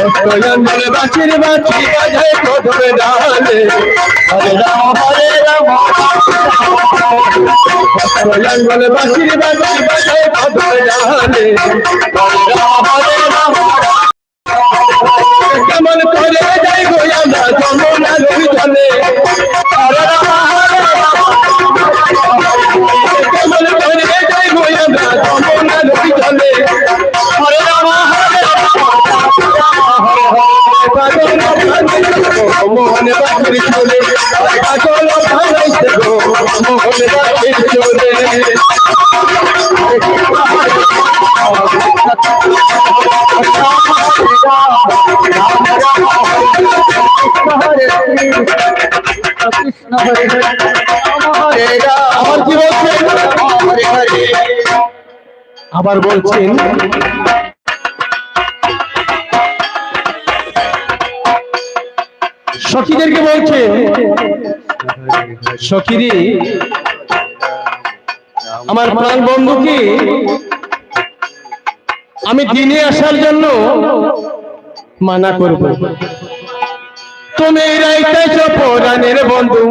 জঙ্গল বাঁচির বাঁচি বাজে কদমে ডালে হরে রাম হরে রাম জঙ্গল বাঁচির বাঁচি বাজে কদমে ডালে হরে রাম হরে রাম চলে পাগল ভাঙাইছে গো মোহন বাকির চলে কৃষ্ণ হরে আবার কি বলছেন আবার বলছেন সখীদেরকে বলছে। সখীরে আমার প্রাণ বন্ধুকে আমি দিনে আসার জন্য মানা করব। তুমি রাইতেছ পরাণের বন্ধু।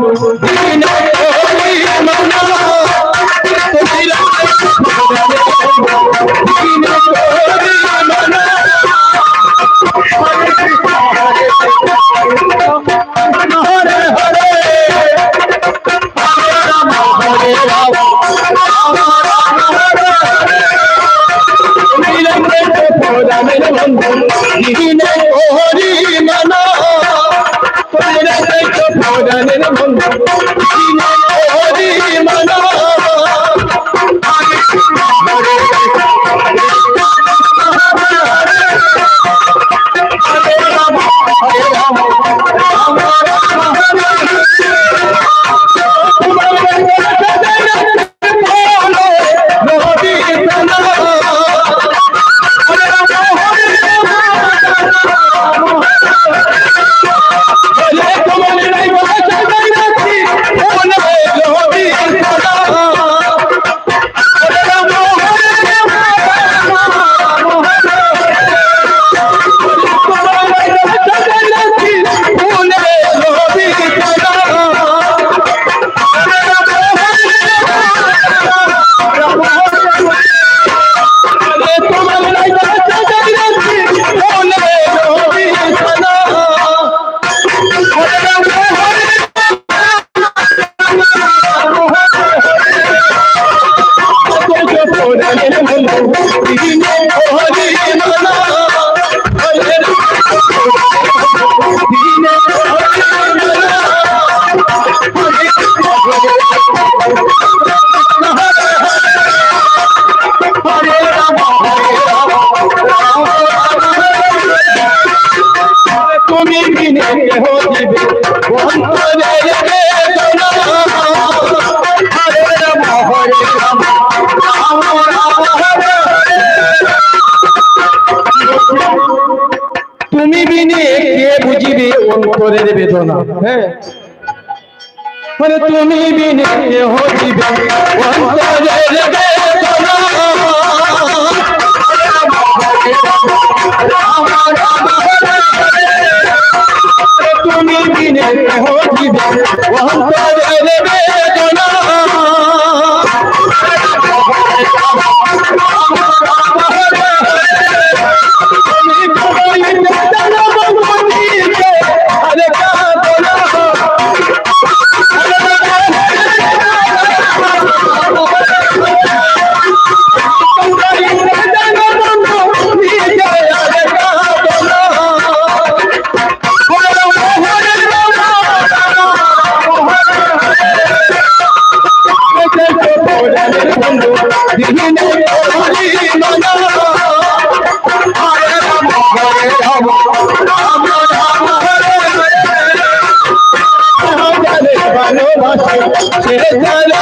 পরাণের বন্ধু দিনে করি মানা তোমরা দেখো পরাণের বন্ধু তুমি অন্তরের বেদনা হ্যাঁ মানে তুমি বিনে কেহ দিবে ভালোবাসে সে জানা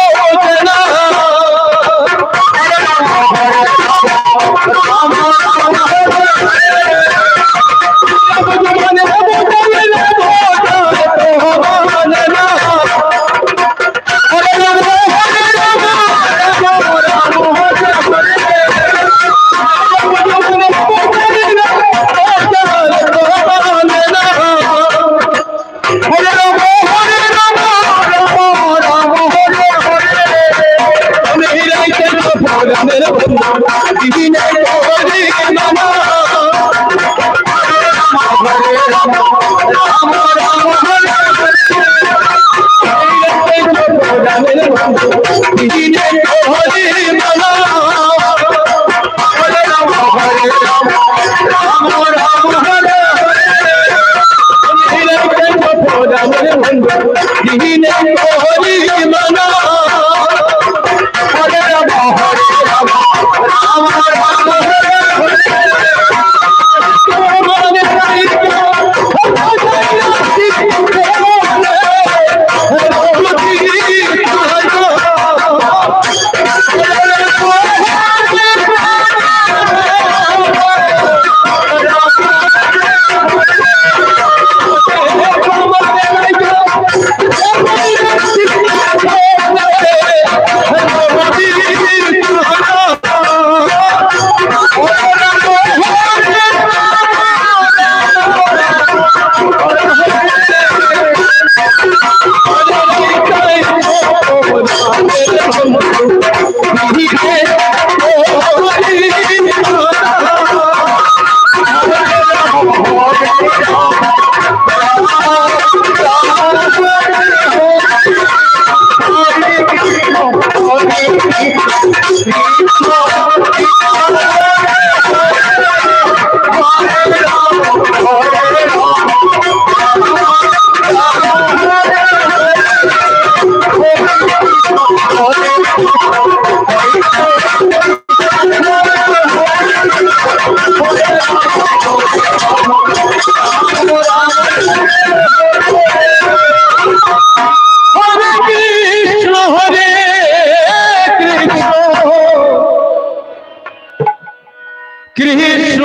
হরে